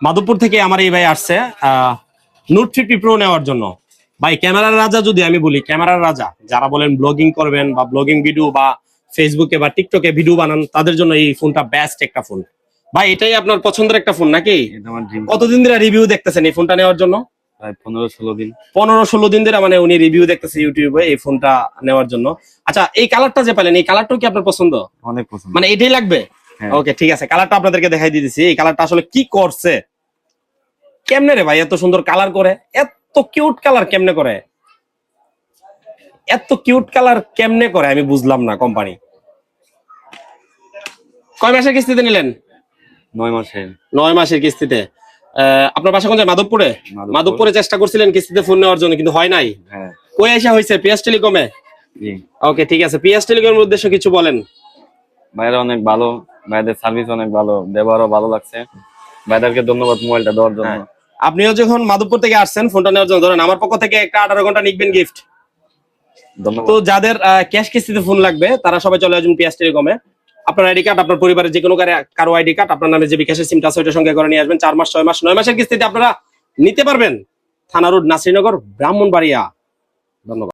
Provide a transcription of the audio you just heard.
মাধবপুর থেকে আমার এই ভাই আসছে নোট ফিফটি প্রো নেওয়ার জন্য। ভাই ক্যামেরার রাজা যদি আমি বলি ক্যামেরার রাজা যারা বলেন ব্লগিং করবেন বা ব্লগিং ভিডিও বা ফেসবুকে বা টিকটকে ভিডিও বানান তাদের জন্য এই ফোনটা বেস্ট একটা ফোন ভাই এটাই আপনার পছন্দের একটা ফোন নাকি? কতদিন ধরে রিভিউ দেখতেছেন এই ফোনটা নেওয়ার জন্য? পনেরো ষোলো দিন। পনেরো ষোলো দিন ধরে মানে উনি রিভিউ দেখতেছে ইউটিউবে এই ফোনটা নেওয়ার জন্য। আচ্ছা এই কালারটা যে পেলেন এই কালারটাও কি আপনার পছন্দ? অনেক পছন্দ। মানে এটাই লাগবে। ওকে ঠিক আছে কালারটা আপনাদেরকে দেখাই দিতেছি এই কালারটা আসলে কি করছে? কেমনে রে ভাই এত সুন্দর কালার করে? এত কিউট কালার কেমনে করে? এত কিউট কালার কেমনে করে? আমি বুঝলাম না কোম্পানি কয় মাসের কিস্তিতে নিলেন? নয় মাসের। নয় মাসের কিস্তিতে। আপনার বাসা কোন? মাধবপুরে? মাধবপুরে। চেষ্টা করছিলেন কিস্তিতে ফোন নেওয়ার জন্য কিন্তু হয় নাই। হ্যাঁ। কই আসা হয়েছে পিএস টেলিকমে জি। ওকে ঠিক আছে। পিএস টেলিকমের উদ্দেশ্য কিছু বলেন। বাইরে অনেক ভালো। বাইরের সার্ভিস অনেক ভালো ব্যবহারও ভালো লাগছে। বাইরেরকে ধন্যবাদ মোবাইলটা দেওয়ার জন্য। হ্যাঁ। আপনিও যখন মাধবপুর থেকে আসছেন ফোনটা নেওয়ার জন্য ধরেন আমার পক্ষ থেকে একটা আঠারো ঘণ্টা নিকবেন গিফট ধন্যবাদ। তো যাদের ক্যাশ কিস্তিতে ফোন লাগবে তারা সবাই চলে আসবেন পিএস টেলিকমে আপনার আইডি কার্ড আপনার পরিবারের যে কোনো কারে- কারও আইডি কার্ড আপনার নামে যে বিকাশের সিমটা আছে ওইটার সঙ্গে করে নিয়ে আসবেন। চার মাস ছয় মাস নয় মাসের কিস্তিতে আপনারা নিতে পারবেন। থানা রোড নাসিরনগর ব্রাহ্মণবাড়িয়া। ধন্যবাদ।